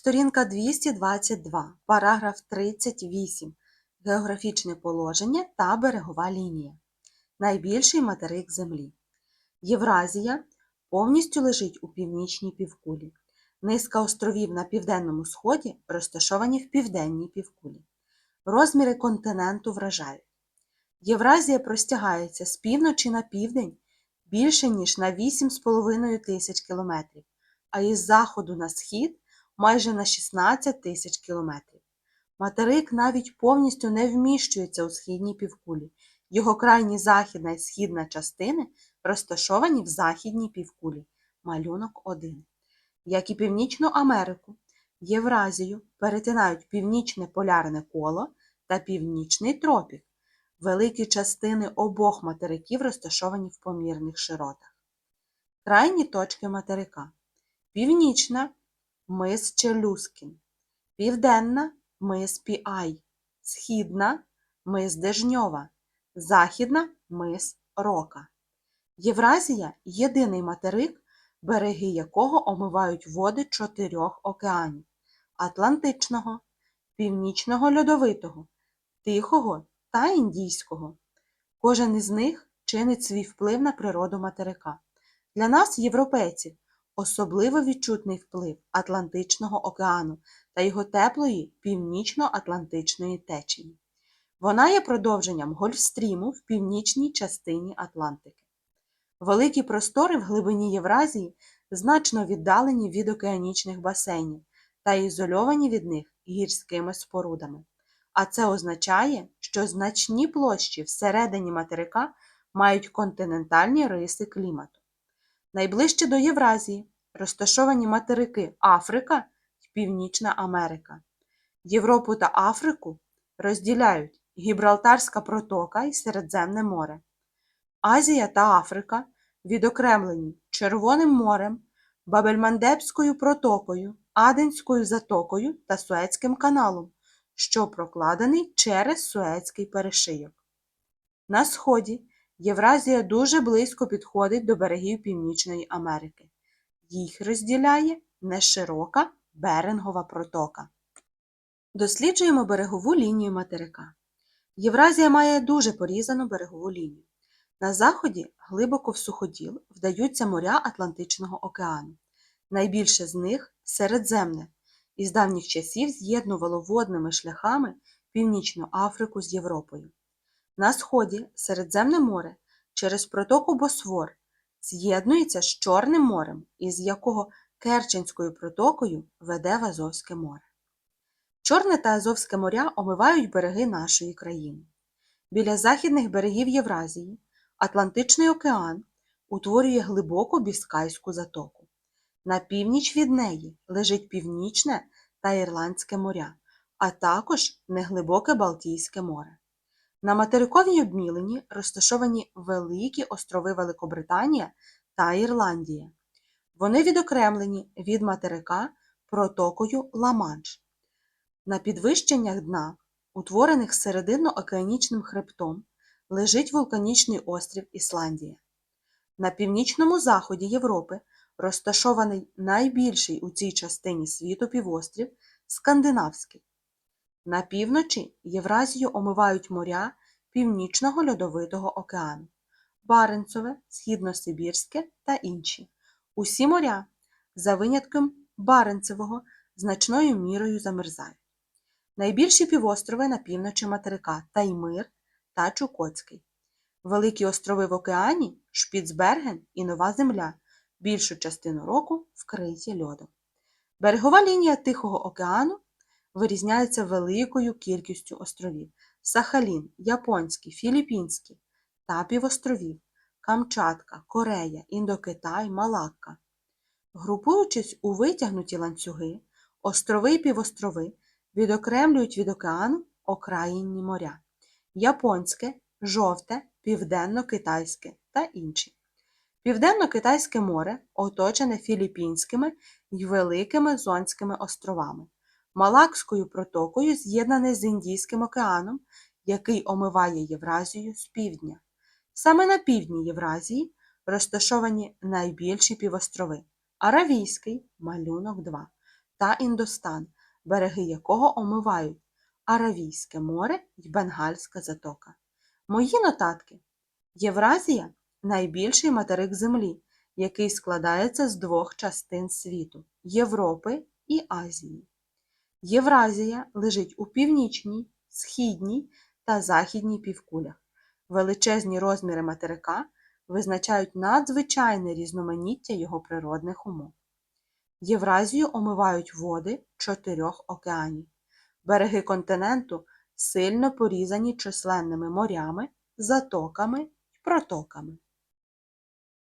Сторінка 222, параграф 38. Географічне положення та берегова лінія. Найбільший материк Землі. Євразія повністю лежить у північній півкулі. Низка островів на південному сході розташовані в південній півкулі. Розміри континенту вражають. Євразія простягається з півночі на південь більше ніж на 8,5 тисяч кілометрів, а із заходу на схід майже на 16 тисяч кілометрів. Материк навіть повністю не вміщується у східній півкулі. Його крайні західна і східна частини розташовані в західній півкулі. Малюнок 1. Як і Північну Америку, Євразію перетинають північне полярне коло та північний тропік. Великі частини обох материків розташовані в помірних широтах. Крайні точки материка. Північна мис Челюскін, Південна мис Піай, Східна мис Дежньова, Західна мис Рока. Євразія єдиний материк, береги якого омивають води чотирьох океанів Атлантичного, Північного Льодовитого, Тихого та Індійського. Кожен із них чинить свій вплив на природу материка. Для нас, європейців, особливо відчутний вплив Атлантичного океану та його теплої північно-атлантичної течії. Вона є продовженням Гольфстріму в північній частині Атлантики. Великі простори в глибині Євразії значно віддалені від океанічних басейнів та ізольовані від них гірськими спорудами. А це означає, що значні площі всередині материка мають континентальні риси клімату. Найближче до Євразії розташовані материки Африка і Північна Америка. Європу та Африку розділяють Гібралтарська протока і Середземне море. Азія та Африка відокремлені Червоним морем, Бабельмандебською протокою, Аденською затокою та Суецьким каналом, що прокладений через Суецький перешийок. На сході Євразія дуже близько підходить до берегів Північної Америки. Їх розділяє неширока Берингова протока. Досліджуємо берегову лінію материка. Євразія має дуже порізану берегову лінію. На заході глибоко в суходіл вдаються моря Атлантичного океану. Найбільше з них Середземне, і з давніх часів з'єднувало водними шляхами Північну Африку з Європою. На сході Середземне море через протоку Босфор з'єднується з Чорним морем, із якого Керченською протокою веде в Азовське море. Чорне та Азовське моря омивають береги нашої країни. Біля західних берегів Євразії Атлантичний океан утворює глибоку Біскайську затоку. На північ від неї лежить Північне та Ірландське моря, а також неглибоке Балтійське море. На материковій обмілені розташовані великі острови Великобританія та Ірландія. Вони відокремлені від материка протокою Ла-Манш. На підвищеннях дна, утворених серединно-океанічним хребтом, лежить вулканічний острів Ісландія. На північному заході Європи розташований найбільший у цій частині світу півострів Скандинавський. На півночі Євразію омивають моря Північного Льодовитого океану, Баренцеве, Східносибірське та інші. Усі моря, за винятком Баренцевого, значною мірою замерзають. Найбільші півострови на півночі материка Таймир та Чукотський. Великі острови в океані Шпіцберген і Нова Земля більшу частину року вкриті льодом. Берегова лінія Тихого океану вирізняється великою кількістю островів Сахалін, Японський, Філіппінський та півостровів Камчатка, Корея, Індокитай, Малакка. Групуючись у витягнуті ланцюги, острови і півострови відокремлюють від океану окраїнні моря Японське, Жовте, Південно-Китайське та інші. Південно-Китайське море оточене Філіппінськими й Великими Зонськими островами, Малакською протокою з'єднане з Індійським океаном, який омиває Євразію з півдня. Саме на півдні Євразії розташовані найбільші півострови Аравійський, малюнок 2 та Індостан, береги якого омивають Аравійське море й Бенгальська затока. Мої нотатки. Євразія найбільший материк Землі, який складається з двох частин світу Європи і Азії. Євразія лежить у північній, східній та західній півкулях. Величезні розміри материка визначають надзвичайне різноманіття його природних умов. Євразію омивають води чотирьох океанів. Береги континенту сильно порізані численними морями, затоками й протоками.